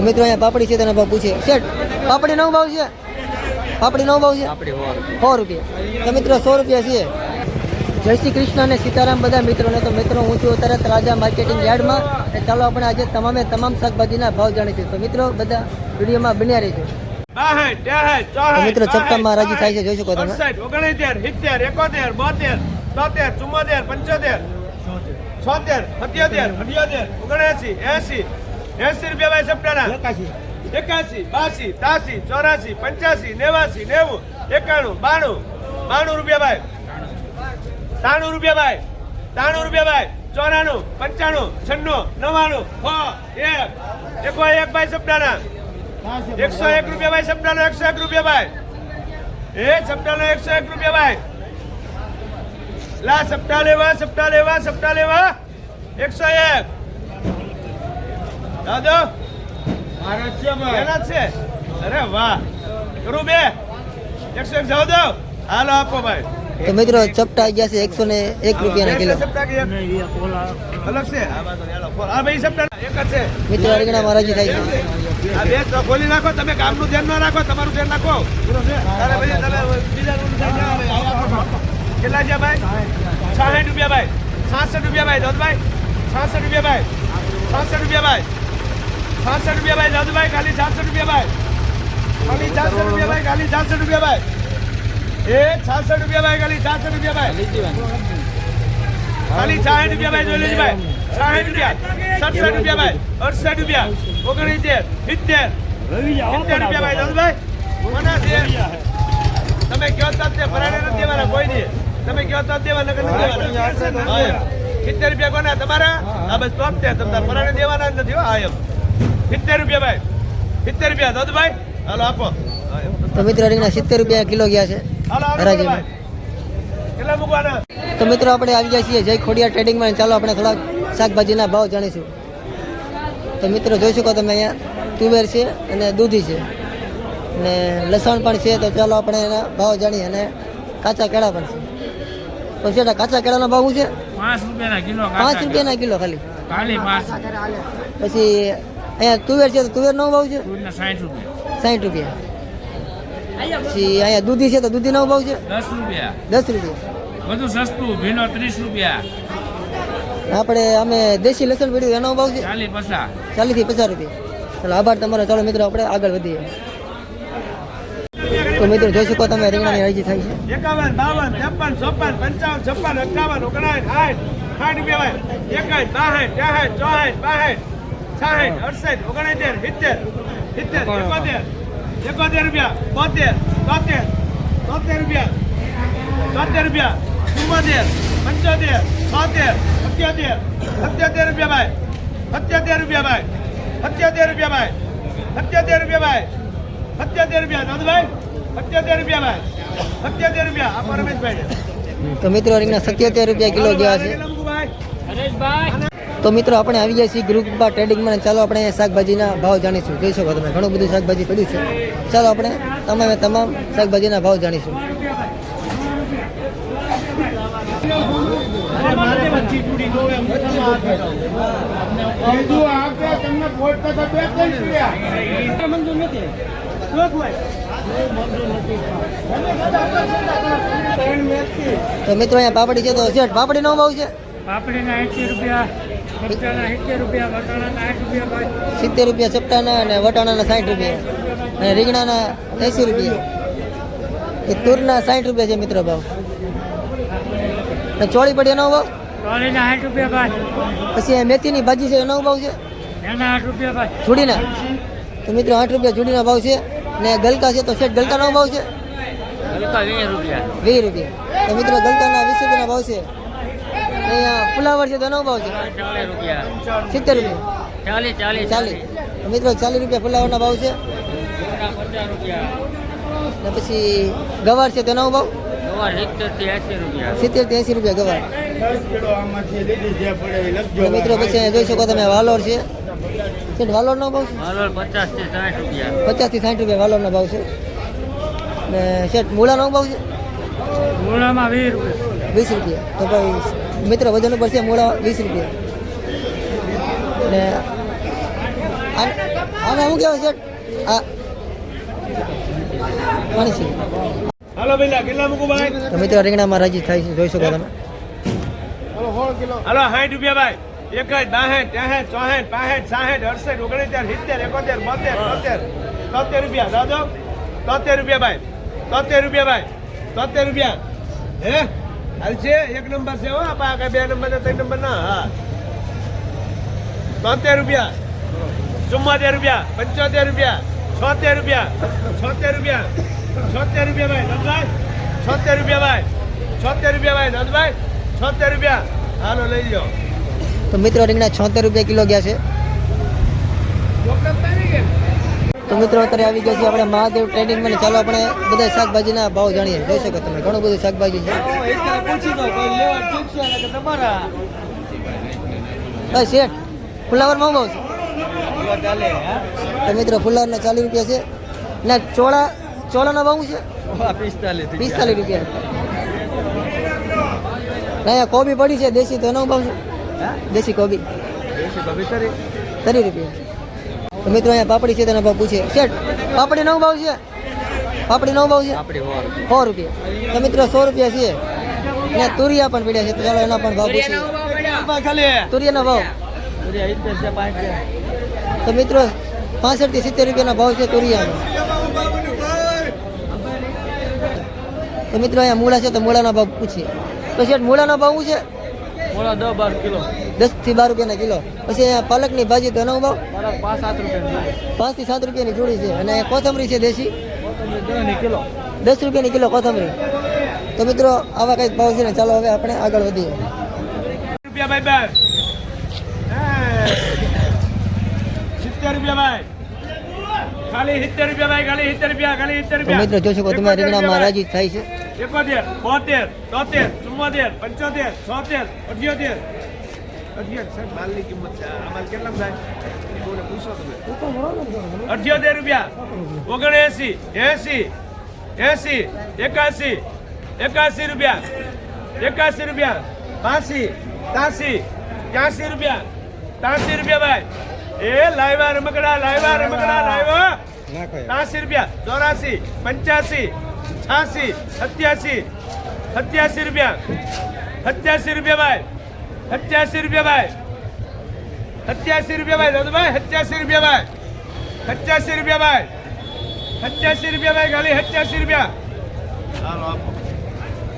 તો મિત્રો અહીંયા પાપડી છે તેના ભાવ પૂછે. શેઠ પાપડી નવ ભાવ છે? પાપડી નવ ભાવ છે? સો રૂપિયા. તો મિત્રો સો રૂપિયા છે. જય શ્રી કૃષ્ણ અને સીતારામ બધા મિત્રોને. તો મિત્રો હું છું અત્યારે તળાજા માર્કેટિંગ યાર્ડમાં. અને ચાલો આપણે આજે તમામે તમામ શાકભાજીના ભાવ જાણીશું. તો મિત્રો બધા વિડીયોમાં બન્યા રહીશું મિત્રો ચપ્પામાં રાજી થાય છે જોઈ શકો તમે. ઓગણસિત્તેર સિત્તેર એકોતેર બોતેર તોતેર ચુમ્મોતેર પંચોતેર છોતેર સત્યોતેર અઠ્યોતેર ઓગણએસી એસી એસી રૂપિયા ભાઈ સપ્તાહના એકાસી બાસી તાસી ચોરાસી પંચ્યાસી નેવાસી નેવું એકાણું બાણું. બાણું રૂપિયા ભાઈ. ત્રાણું રૂપિયા ભાઈ. ત્રાણું રૂપિયા ભાઈ. ચોરાણું પંચાણું છન્નું નવાણું છ એક. એકો એક ભાઈ સપ્તાહના એકસો એક રૂપિયા ભાઈ સપ્તાહનો એકસો એક રૂપિયા ભાઈ. એ સપ્તાહનો એકસો એક રૂપિયા ભાઈ. લા સપ્તાહ લેવા સપટા લેવા સપટા લેવા. એકસો એક. દાદો! એના જ છે? અરે વાહ! કરું બે. એકસો એક જાવ દો. હાલો આપો ભાઈ. તો મિત્રો ચપટા ગયા છે એકસો ને એક રૂપિયાના કિલો. છે સપ્તાહ કે એક? અલગ છે? આ બાજુ હાલો, ફોર. આ ભાઈ સપ્તાહ એક જ છે. મિત્રો રીંગણામાં રાજી થાય છે. આ બે તો ખોલી નાખો તમે કામનું ધ્યાન ના રાખો તમારું ધ્યાન રાખો. કેટલા છે ભાઈ? છાસઠ રૂપિયા ભાઈ. છાસઠ રૂપિયા ભાઈ દાદભાઈ છાસઠ રૂપિયા ભાઈ. છાસઠ રૂપિયા ભાઈ. છાસઠ રૂપિયા ભાઈ દાદુભાઈ ખાલી સાતસો રૂપિયા ભાઈ. ખાલી છાસઠ રૂપિયા ભાઈ, ખાલી છાસઠ રૂપિયા ભાઈ. એ છાસઠ રૂપિયા ભાઈ, ખાલી છાસઠ રૂપિયા ભાઈ. ખાલી સાઠ રૂપિયા ભાઈ, જોઈ લેજો ભાઈ. સાઠ રૂપિયા, સડસઠ રૂપિયા ભાઈ, અડસઠ રૂપિયા ઓગણીતેર સિત્તેર સિત્તેર રૂપિયા ભાઈ દાદુભાઈ મને તમે કયો તત તે પરાણે નથી દેવાના, કોઈ નહીં. તમે કયો તત દેવા નકર નથી દેવાના. સિત્તેર રૂપિયા કોના? તમારા? આ બસ તે તમને પરાણે દેવાના નથી હા, એમ. સિત્તેર રૂપિયા ભાઈ. સિત્તેર રૂપિયા. દાદુભાઈ હાલો આપો. તો મિત્રો રીંગણા સિત્તેર રૂપિયા કિલો ગયા છે. હરાજીમાં. ભાઈ. કેટલા મૂકવાના? તો મિત્રો આપણે આવી ગયા છીએ જય ખોડિયા ટ્રેડિંગમાં ચાલો આપણે થોડાક શાકભાજીના ભાવ જાણીશું. તો મિત્રો જોઈ શકો તમે અહીંયા તુવેર છે અને દૂધી છે. અને લસણ પણ છે તો ચાલો આપણે એના ભાવ જાણીએ. અને કાચા કેળા પણ છે. તો છે કાચા કેળાનો ભાવ શું છે? પાંચ રૂપિયાના કિલો પાંચ રૂપિયાના કિલો ખાલી. ખાલી પછી અહીંયા તુવેર છે તો તુવેરનો ભાવ છે? સાઠ રૂપિયા. સાઠ રૂપિયા. પછી અહીંયા દૂધી છે તો દૂધીનો ભાવ છે? દસ રૂપિયા. દસ રૂપિયા. બધું સસ્તું ભીનો ત્રીસ રૂપિયા. આપણે અમે દેશી લસણ પીડ્યું એનો ભાવ છે? ચાલીસ પચાસ. ચાલીસથી પચાસ રૂપિયા. ચાલો આભાર તમારો. ચાલો મિત્રો આપણે આગળ વધીએ. તો મિત્રો જોઈ શકો તમે રીંગણાની અરજી થાય છે. એકાવન બાવન ત્રેપન ચોપન પંચાવન છપ્પન અઠાવન ઓગણાવન સાઠ સાઠ રૂપિયા એકાવન બાસઠ ત્રેસઠ ચોસઠ બાસઠ. સાઠ અડસઠ ઓગણસિત્તેર સિત્તેર સિત્તેર એકોતેર એકોતેર રૂપિયા બોતેર તોતેર તોતેર રૂપિયા તોતેર રૂપિયા ચુમ્મોતેર પંચોતેર છોતેર સત્યોતેર સત્યોતેર રૂપિયા ભાઈ સત્યોતેર રૂપિયા ભાઈ સત્યોતેર રૂપિયા ભાઈ સત્યોતેર રૂપિયા ભાઈ સત્યોતેર રૂપિયા દાદુભાઈ સત્યોતેર રૂપિયા ભાઈ સત્યોતેર રૂપિયા આપો રમેશભાઈ તો મિત્રો રીંગણા સત્યોતેર રૂપિયા કિલો ગયા છે. તો મિત્રો આપણે આવી ગયા છીએ ગ્રુપમાં ટ્રેડિંગમાં ચાલો આપણે શાકભાજીના ભાવ જાણીશું. જોઈ શકો તમે? ઘણું બધું શાકભાજી પડ્યું છે. ચાલો આપણે તમામે તમામ શાકભાજીના ભાવ જાણીશું. તો મિત્રો અહીંયા પાપડી છે તો શેઠ પાપડીનો ભાવ છે? પાપડીના એંસી રૂપિયા. સિત્તેર રૂપિયા ચપટાના અને વટાણાના સાઠ રૂપિયા. અને રીંગણાના એંસી રૂપિયા. એ તુરના સાઠ રૂપિયા છે મિત્રો ભાવ. અને ચોળી પડી એનો ભાવ? પછી મેથીની ભાજી છે એનો ભાવ છે? ચૂડીના તો મિત્રો આઠ રૂપિયા ચૂડીના ભાવ છે. ને ગલકા છે તો શેઠ ગલકાનો ભાવ છે? વીસ રૂપિયા. વીસ રૂપિયા. તો મિત્રો ગલકાના વીસ રૂપિયાના ભાવ છે. ફુલાવર છે તો એનો ભાવ છે? સિત્તેર રૂપિયા. ચાલીસ તો મિત્રો ચાલીસ રૂપિયા ફુલાવરના ભાવ છે. ને પછી ગવાર છે તેનો ભાવ? ગવાર સિત્તેરથી એસી રૂપિયા. ગવાર. મિત્રો પછી જોઈ શકો તમે વાલોર છે. શેઠ વાલોરનો ભાવ છે? પચાસથી સાઠ રૂપિયા. પચાસથી સાઠ રૂપિયા વાલોરનો ભાવ છે. ને શેઠ મૂળાનો ભાવ છે? મૂળામાં વીસ રૂપિયા. વીસ રૂપિયા. તો ભાઈ મિત્રો વજન ઉપર છે મૂળા વીસ રૂપિયા. ને આને શું કહેવાય છે. આ ભાઈ? તો મિત્રો રીંગણામાં રાજી થાય છે જોઈ શકો તમે. હાલો સાઠ રૂપિયા ભાઈ. એકજ બાસઠ ત્રેસઠ ચોસઠ પાસઠ સાસઠ અડસઠ ઓગણસિત્તેર સિત્તેર એકોતેર બોતેર તોતેર તોતેર રૂપિયા. દાદો તોતેર રૂપિયા ભાઈ. તોતેર રૂપિયા ભાઈ. તોતેર રૂપિયા. હે? હાલ છે એક નંબર છે હો આપા કઈ બે નંબર ને ત્રણ નંબર ના હા. તોતેર રૂપિયા. ચુમ્મોતેર રૂપિયા પંચોતેર રૂપિયા છોતેર રૂપિયા છોતેર રૂપિયા છોતેર રૂપિયા ભાઈ નંદભાઈ. છોતેર રૂપિયા ભાઈ છોતેર રૂપિયા ભાઈ નંદભાઈ. છોતેર રૂપિયા. હાલો લઈ જાઓ તો મિત્રો રીંગણા છોતેર રૂપિયા કિલો ગયા છે. તો મિત્રો અત્યારે આવી ગયા છે આપણે મહાદેવ ટ્રેડિંગમાં ચાલો આપણે બધા શાકભાજીના ભાવ જાણીએ. જોઈ શકો તમે ઘણું બધું શાકભાજી છે. શેઠ ફુલાવરમાં મોંઘો છે? તો મિત્રો ફુલાવરના ચાલીસ રૂપિયા છે. ને ચોળા ચોળાનો ભાવ છે? પિસ્તાલીસ રૂપિયા. ના અહીંયા કોબી પડી છે દેશી તો એનો ભાવ છે? દેશી કોબી. તરી રૂપિયા. તો મિત્રો અહીંયા પાપડી છે તેના ભાવ પૂછે. શેઠ પાપડી નવ ભાવ છે? પાપડી નવ ભાવ છે? સો રૂપિયા. તો મિત્રો સો રૂપિયા છે. અહીંયા તુરિયા પણ પડ્યા છે તો ચાલો એના પણ ભાવ પૂછીએ. તુરિયાનો ભાવ તો મિત્રો પાસઠથી સિત્તેર રૂપિયાના ભાવ છે તુરિયાનો. તો મિત્રો અહીંયા મૂળા છે તો મૂળાના ભાવ પૂછીએ. તો શેઠ મૂળાનો ભાવ શું છે? મૂળા દસ બાર કિલો. દસથી બાર રૂપિયાના કિલો. પછી અહીંયા પાલકની ભાજી તો એનો ભાવ. મારા પાંચ સાત રૂપિયાની જોડી. છે. અને અહીંયા કોથમરી છે દેશી. દસ કિલો. દસ રૂપિયાની કિલો કોથમરી. તો મિત્રો આવા કંઈક ભાવ છે ને ચાલો હવે આપણે આગળ વધીએ. રૂપિયા મિત્રો જોઈ શકો તમે રીંગણામાં રાજી થાય છે. એકોતેર બોતેર તોતેર ચુમ્મોતેર પંચોતેર છોતેર અઠ્યોતેર. માલની કિંમત છે. આ માલ કેટલા થાય? કોને પૂછો તમે. અઠ્યોતેર રૂપિયા. ઓગણએસી એસી એસી એકાસી એકાસી રૂપિયા. એકાસી રૂપિયા. બાસી ત્યાસી ત્યાસી રૂપિયા. ત્યાસી રૂપિયા ભાઈ. એ લાવ્યા રમકડા લાવ્યા રમકડા લાવ્યા. ત્યાસી રૂપિયા. ચોરાસી પંચ્યાસી છ્યાસી સત્યાસી સત્યાસી રૂપિયા. સત્યાસી રૂપિયા ભાઈ. સત્યાસી રૂપિયા ભાઈ. સત્યાસી રૂપિયા ભાઈ દાદુભાઈ સત્યાસી રૂપિયા ભાઈ. સત્યાસી રૂપિયા ભાઈ. સત્યાસી રૂપિયા ભાઈ ખાલી સત્યાસી રૂપિયા.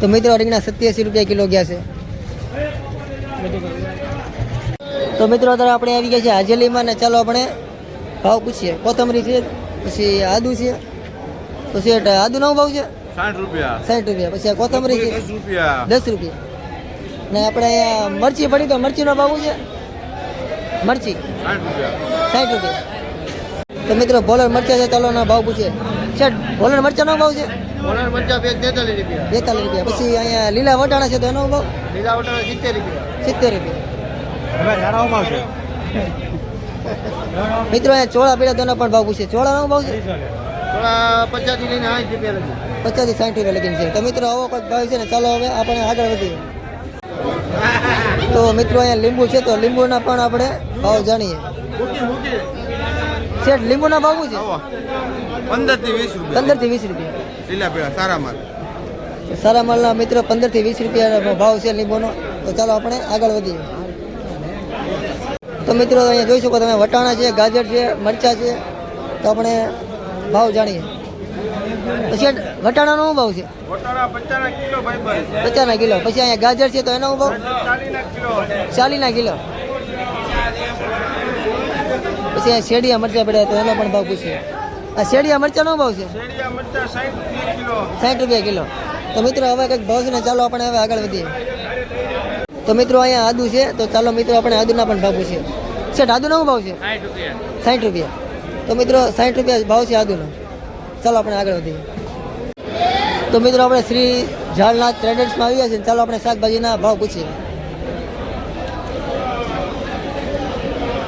તો મિત્રો રીંગણા સત્યાસી રૂપિયા કિલો ગયા છે. તો મિત્રો અત્યારે આપણે આવી ગયા છે હાજેલીમાં ને ચાલો આપણે ભાવ પૂછીએ. કોથમરી છે પછી આદુ છે પછી આદુ નવો ભાવ છે? સાઠ રૂપિયા. સાઠ રૂપિયા. પછી આ કોથમરી છે દસ રૂપિયા. ને આપણે અહીંયા મરચી પડી તો મરચીનો ભાવ છે? મરચી. સાઠ રૂપિયા. તો મિત્રો ભોલર મરચા છે ચાલો ના ભાવ પૂછીએ છે ભોલર મરચાનો ભાવ છે? બેતાલીસ રૂપિયા. પછી અહીંયા લીલા વટાણા છે તો એનો ભાવ? લીલા વટાણા સિત્તેર રૂપિયા. સિત્તેર રૂપિયા. હવે મિત્રો અહીંયા ચોળા પીડા તો પણ ભાવ પૂછે. ચોળાનો ભાવ છે? પચાસથી લઈને સાઠ રૂપિયા લગી. પચાસ સાઠ રૂપિયા લગીને છે. તો મિત્રો આવો કોઈક ભાવ છે ને ચાલો હવે આપણે આગળ વધીએ. તો મિત્રો અહીંયા લીંબુ છે તો લીંબુના પણ આપણે ભાવ જાણીએ. શેઠ લીંબુના ભાવ છે? પંદરથી વીસ રૂપિયા. પંદરથી વીસ રૂપિયા. લીલા પીળા સારા માલ. સારા માલના મિત્રો પંદરથી વીસ રૂપિયા ભાવ છે લીંબુનો. તો ચાલો આપણે આગળ વધીએ. તો મિત્રો અહીંયા જોઈ શકો તમે વટાણા છે ગાજર છે મરચા છે. તો આપણે ભાવ જાણીએ. પછી વટાણાનો શું ભાવ છે? વટાણા પચાના કિલો ભાઈ ભાઈ પચાસના કિલો. પછી અહીંયા ગાજર છે તો એનો શું ભાવ? ચાલીના કિલો. કિલો. પછી અહીંયા શેડિયા મરચા પડ્યા તો એનો પણ ભાવ પૂછીએ આ શેડિયા મરચાનો ભાવ છે? સાઠ રૂપિયા કિલો. તો મિત્રો હવે કંઈક ભાવ છે ને ચાલો આપણે હવે આગળ વધીએ. તો મિત્રો અહીંયા આદુ છે તો ચાલો મિત્રો આપણે આદુના પણ ભાવ પૂછીએ. શેઠ આદુનો શું ભાવ છે? સાઠ રૂપિયા. સાઠ રૂપિયા. તો મિત્રો સાઠ રૂપિયા ભાવ છે આદુનો. ચાલો આપણે આગળ વધીએ. તો મિત્રો આપણે શ્રી ઝાડનાથ ટ્રેડર્સમાં આવ્યા છીએ ચાલો આપણે શાકભાજીના ભાવ પૂછીએ.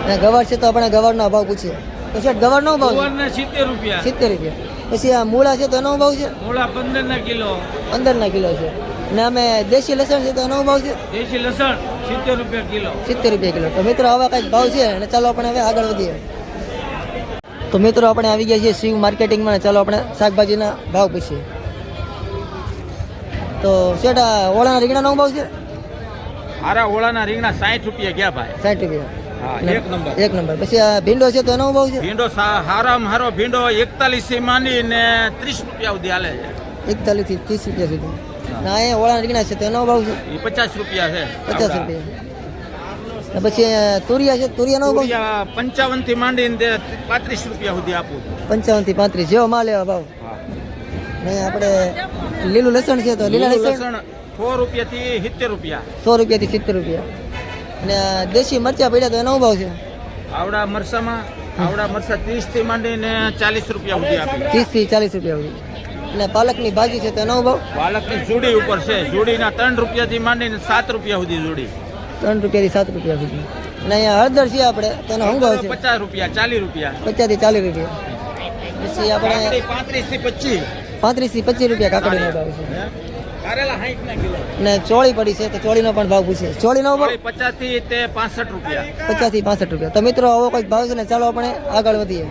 અને ગવાર છે તો આપણે ગવારનો ભાવ પૂછીએ. તો શેઠ ગવારનો ભાવ સિત્તેર રૂપિયા. સિત્તેર રૂપિયા. પછી આ મૂળા છે તો એનો ભાવ છે? મૂળા પંદર ના કિલો. પંદરના કિલો છે. અને અમે દેશી લસણ છે તો એનો ભાવ છે? દેશી લસણ સિત્તેર રૂપિયા કિલો. સિત્તેર રૂપિયા કિલો. તો મિત્રો આવા કંઈક ભાવ છે? અને ચાલો આપણે હવે આગળ વધીએ. તો મિત્રો આપણે આવી ગયા છીએ શિવ માર્કેટિંગમાં ચાલો આપણે શાકભાજીના ભાવ પૂછીએ. તો શેઠ ઓળાના રીંગણાનો ભાવ છે? હારા ઓળાના રીંગણા સાઠ રૂપિયા ગયા ભાઈ. સાઠ રૂપિયા. હા, એક નંબર. એક નંબર. પછી આ ભીંડો છે તો એનો ભાવ છે? ભીંડો હારામ હારો ભીંડો એકતાલીસથી માંડી ને ત્રીસ રૂપિયા સુધી હાલે છે. એકતાલીસથી ત્રીસ રૂપિયા સુધી. ના અહીંયા ઓળાના રીંગણા છે તો એનો ભાવ છે? પચાસ રૂપિયા છે પચાસ રૂપિયા. પછી તુરિયા છે? તુરિયાનો ભાવ પંચાવનથી માંડીને પાંત્રીસ રૂપિયા સુધી આપું પંચાવનથી પાંત્રીસ. જેવો માલ એવા ભાવ. ને આપણે લીલું લસણ છે તો લીલા લસણ સો રૂપિયા થી સિત્તેર રૂપિયા. સો રૂપિયાથી સિત્તેર રૂપિયા. અને દેશી મરચા પડ્યા તો એનો ભાવ છે? આવડા મરસામાં આવડા મરસા ત્રીસથી માંડીને ચાલીસ રૂપિયા સુધી આપી ત્રીસથી ચાલીસ રૂપિયા સુધી. અને પાલકની ભાજી છે તો એનો ભાવ? પાલકની જોડી ઉપર છે. જોડીના ત્રણ રૂપિયા થી માંડીને સાત રૂપિયા સુધી જોડી. ત્રણ રૂપિયાથી સાત રૂપિયા સુધી. અને અહીંયા હળદર છે આપણે તો એનો શું ભાવ છે? પચાસ રૂપિયા ચાલીસ રૂપિયા. પચાસથી ચાલીસ રૂપિયા. પછી આપણે પાંત્રીસથી પચીસ. પાંત્રીસથી પચીસ રૂપિયા કાકડીનો ભાવ છે. ના ચોળી પડી છે તો ચોળીનો પણ ભાવ પૂછે. ચોળીનો ભાવ પચાસથી તે પાસઠ રૂપિયા. પચાસથી પાસઠ રૂપિયા. તો મિત્રો આવો કંઈક ભાવ છે ને ચાલો આપણે આગળ વધીએ.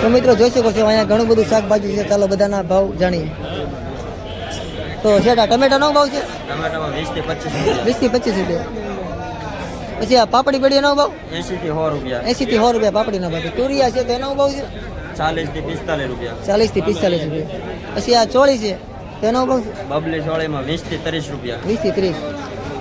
તો મિત્રો જોઈ શકો છો અહીંયા ઘણું બધું શાકભાજી છે. ચાલો બધાના ભાવ જાણીએ. તો શેઠા ટમેટાનો ભાવ છે? વીસથી પચીસ રૂપિયા. પછી આ પાપડી બેડીનો ભાવ? એસી થી સો રૂપિયા. એંસીથી સો રૂપિયા પાપડીનો ભાવ તુરિયા છે તો એનો ભાવ છે? ચાલીસથી પિસ્તાલીસ રૂપિયા. ચાલીસથી પિસ્તાલીસ રૂપિયા. પછી આ ચોળી છે તેનો ભાવ બબલી સોળીમાં વીસથી ત્રીસ રૂપિયા. વીસથી ત્રીસ.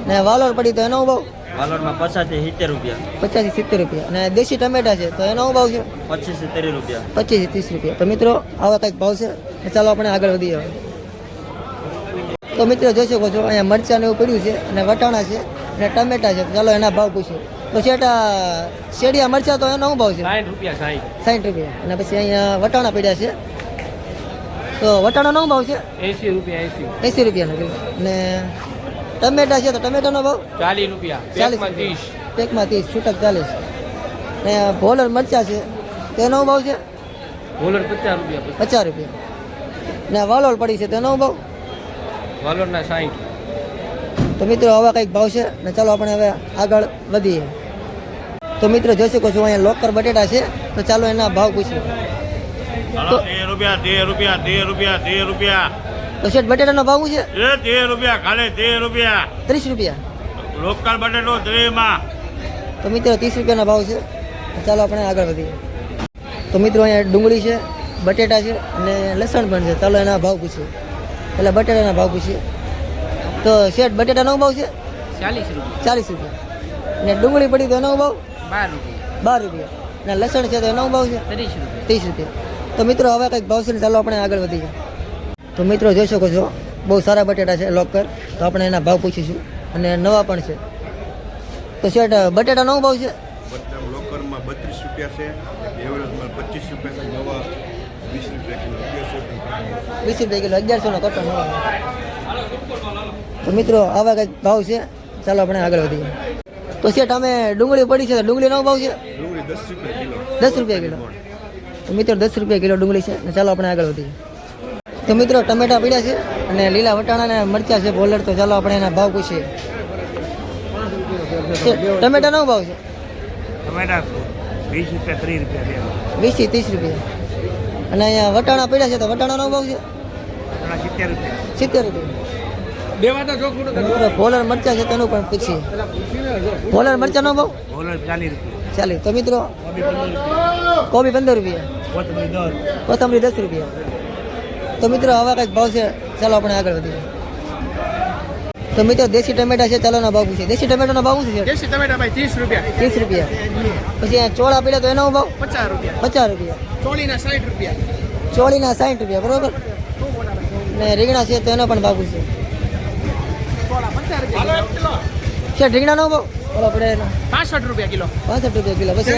ને વાલોર પડી તો એનો ભાવ? વાલોડમાં પચાસથી સિત્તેર રૂપિયા. પચાસથી સિત્તેર રૂપિયા. અને દેશી ટમેટા છે તો એનો ભાવ છે પચીસથી ત્રીસ રૂપિયા. પચીસથી ત્રીસ રૂપિયા. તો મિત્રો આવા કંઈક ભાવ છે? ચાલો આપણે આગળ વધીએ હવે. તો મિત્રો જોઈ શકો છો અહીંયા મરચાં ને એવું પડ્યું છે અને વટાણા છે અને ટમેટા છે. ચાલો એના ભાવ પૂછીએ. તો શેઠા શેડિયા મરચાં તો એનો શું ભાવ છે? સાઠ રૂપિયા સાઠ. સાઠ રૂપિયા. અને પછી અહીંયા વટાણા પડ્યા છે. તો વટાણાનો શું ભાવ છે? એસી રૂપિયા એસી. એંસી રૂપિયાનો કિલો અને ટમેટા છે તો ટમેટાનો ભાવ? ચાલીસ રૂપિયા. ચાલીસ ત્રીસ. પેકમાં ત્રીસ છૂટક ચાલીસ. ને ભોલર મરચાં છે તેનો ભાવ છે? ભોલર પચાસ રૂપિયા પચાસ રૂપિયા. ને વાલોળ પડી છે તેનો ભાવ? વાલોરના સાઠ. તો મિત્રો હવે કંઈક ભાવ છે. ને ચાલો આપણે હવે આગળ વધીએ. તો મિત્રો જોઈ શકો છો અહીંયા લોકર બટેટા છે. તો ચાલો એના ભાવ પૂછીએ. તો તેર રૂપિયા તેર રૂપિયા તેર રૂપિયા તેર રૂપિયા. તો શેઠ બટેટાનો ભાવ શું છે? એ તેર રૂપિયા ખાલી તેર રૂપિયા. ત્રીસ રૂપિયા. લોકલ બટેટો ત્રીમાં. તો મિત્રો ત્રીસ રૂપિયાનો ભાવ છે. ચાલો આપણે આગળ વધીએ. તો મિત્રો અહીંયા ડુંગળી છે બટેટા છે અને લસણ પણ છે. ચાલો એના ભાવ પૂછીએ. એટલે બટેટાના ભાવ પૂછીએ. તો શેઠ બટેટાનો ભાવ છે? ચાલીસ રૂપિયા. ચાલીસ રૂપિયા. ને ડુંગળી પડી તો એનો ભાવ? બાર રૂપિયા. બાર રૂપિયા. ને લસણ છે તો એનો ભાવ છે? ત્રીસ રૂપિયા. ત્રીસ રૂપિયા. તો મિત્રો હવે કંઈક ભાવ છે ને ચાલો આપણે આગળ વધીએ. તો મિત્રો જોઈ શકો છો બહુ સારા બટેટા છે લોકર. તો આપણે એના ભાવ પૂછીશું. અને નવા પણ છે. તો શેઠ બટેટા નવો ભાવ છે? લોકરમાં બત્રીસ રૂપિયા છે એવરેજમાં પચીસ રૂપિયા છે નવા વીસ રૂપિયા કિલો અગિયારસો રૂપિયા વીસ રૂપિયા કિલો અગિયારસોનો કટો નવો તો મિત્રો આવા કંઈક ભાવ છે. ચાલો આપણે આગળ વધીએ. તો શેઠ અમે ડુંગળી પડી છે ડુંગળી નો ભાવ છે? દસ રૂપિયા કિલો. તો મિત્રો દસ રૂપિયા કિલો ડુંગળી છે. ને ચાલો આપણે આગળ વધીએ. તો મિત્રો ટમેટા પીડ્યા છે અને લીલા વટાણા ને મરચા છે બોલર. તો ચાલો આપણે એના ભાવ પૂછીએ. ટમેટા નો ભાવ છે? ટમેટા વીસ રૂપિયા ત્રીસ રૂપિયા વીસથી ત્રીસ રૂપિયા. અને અહીંયા વટાણા પીડ્યા છે તો વટાણાનો ભાવ છે? સિત્તેર રૂપિયા. સિત્તેર રૂપિયા. ભોલર મરચા છે તેનું પણ પૂછીએ. ભોલર મરચાનો ભાવ હોલર ચાલીસ રૂપિયા. ચાલી તો મિત્રો કોબી પંદર રૂપિયા. કોથમીર દસ રૂપિયા. તો મિત્રો હવે કંઈક ભાવ છે ચાલો આપણે આગળ વધીએ. તો મિત્રો દેશી ટમેટા છે ચાલો ના ભાવ પૂછીએ. દેશી ટમેટાનો ભાવ શું છે? દેશી ટમેટા ભાઈ ત્રીસ રૂપિયા. ત્રીસ રૂપિયા. પછી અહીંયા ચોળા પીડા તો એનો ભાવ? પચાસ રૂપિયા. પચાસ રૂપિયા. ચોળીના સાઠ રૂપિયા. ચોળીના સાઠ રૂપિયા બરોબર? ને રીંગણા છે તો એનો પણ ભાવ પૂછીએ. છે ઢીંગણાનો ભાવ? બોલો પડે એનો. પાસઠ રૂપિયા કિલો. પાસઠ રૂપિયા કિલો. પછી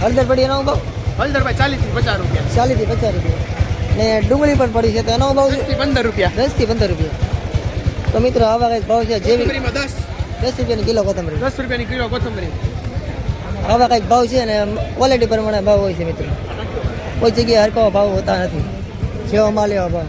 હળદર પડી એનો ભાવ? હળદર ભાઈ ચાલીસથી પચાસ રૂપિયા. ચાલીસથી પચાસ રૂપિયા. ને ડુંગળી પણ પડી છે તો એનો ભાવ પંદર રૂપિયા. દસથી પંદર રૂપિયા. તો મિત્રો આવા કંઈક ભાવ છે જેવી દસ. દસ રૂપિયાની કિલો કોથમરી. દસ રૂપિયાની કિલો કોથમરી. આવા કંઈક ભાવ છે અને ક્વોલિટી પ્રમાણે ભાવ હોય છે મિત્રો. કોઈ જગ્યાએ હરકો ભાવ હોતા નથી. જેવા માલ એવા ભાવ.